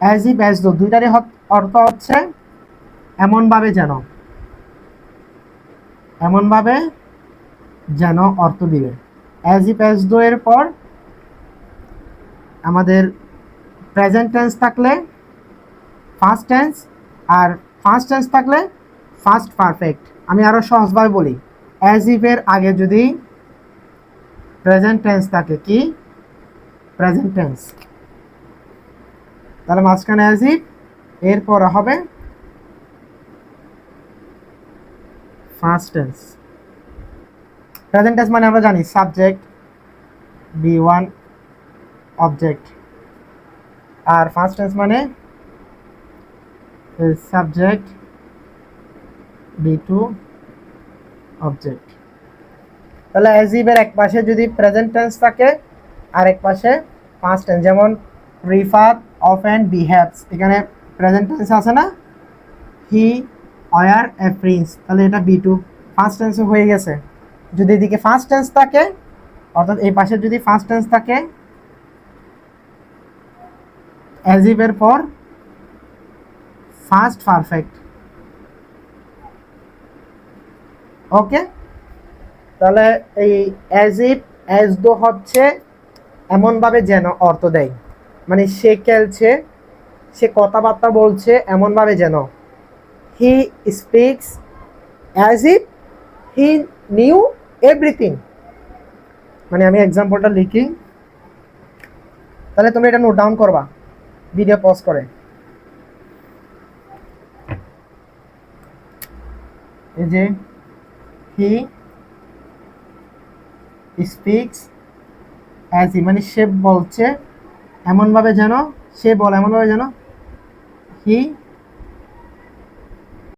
As if as though দুইটারই অর্থ হচ্ছে এমনভাবে যেন এমনভাবে যেন অর্থ দিবে। অ্যাজ ইফ অ্যাজ দো এর পর আমাদের প্রেজেন্ট টেন্স থাকলে ফার্স্ট টেন্স আর ফার্স্ট টেন্স থাকলে ফার্স্ট পারফেক্ট আমি আরও সহজভাবে বলি অ্যাজ ইফের আগে যদি প্রেজেন্ট টেন্স থাকে কি? প্রেজেন্ট টেন্স তাহলে মাঝখানে ইফ এরপরে হবে ফার্স্ট টেন্স প্রেজেন্ট টেন্স মানে আমরা জানি সাবজেক্ট বি ওয়ান অবজেক্ট আর ফার্স্ট টেন্স মানে সাবজেক্ট বি টু অবজেক্ট তাহলে অ্যাজিবের এক পাশে যদি প্রেজেন্ট টেন্স থাকে আর এক পাশে পাস্ট টেন্স যেমন রিফার অফ অ্যান্ড বিহেভস এখানে প্রেজেন্ট টেন্স আছে না? হি অয়ার এ প্রিন্স তাহলে এটা বি টু ফার্স্ট টেন্সে হয়ে গেছে। যদি এদিকে ফার্স্ট টেন্স থাকে, অর্থাৎ এই পাশে যদি ফার্স্ট টেন্স থাকে অ্যাজিবের পর ফার্স্ট পারফেক্ট ওকে তাহলে এই অ্যাজ ইফ অ্যাজ দো হচ্ছে এমনভাবে যেন অর্থ দেয়। মানে সে খেলছে, সে কথাবার্তা বলছে এমনভাবে যেন। He speaks as if he knew everything মানে আমি এক্সাম্পলটা লিখি। তাহলে তুমি এটা নোট ডাউন করবা ভিডিও পজ করে। এই যে হি স্পিক্স অ্যাজ ই মানে সে বলছে এমনভাবে যেন সে বলে এমনভাবে যেন হি